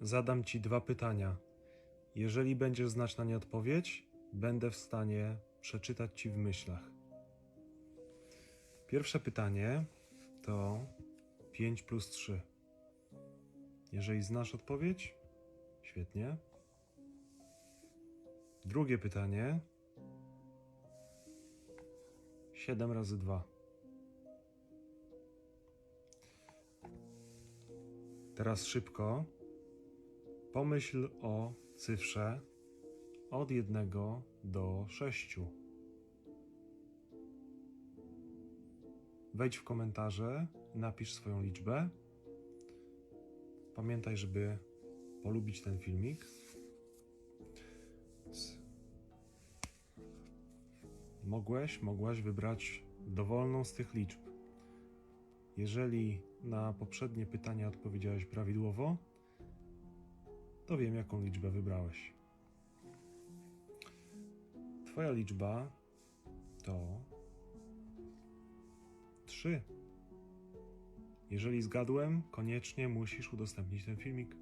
zadam Ci dwa pytania. Jeżeli będziesz znać na nie odpowiedź, będę w stanie przeczytać Ci w myślach. Pierwsze pytanie to 5 plus 3. Jeżeli znasz odpowiedź, świetnie. Drugie pytanie 7 razy 2. Teraz szybko pomyśl o cyfrze od 1 do 6. Wejdź w komentarze napisz swoją liczbę. Pamiętaj, żeby polubić ten filmik. Mogłeś, mogłaś wybrać dowolną z tych liczb. Jeżeli na poprzednie pytania odpowiedziałeś prawidłowo, to wiem, jaką liczbę wybrałeś. Twoja liczba to 3. Jeżeli zgadłem, koniecznie musisz udostępnić ten filmik.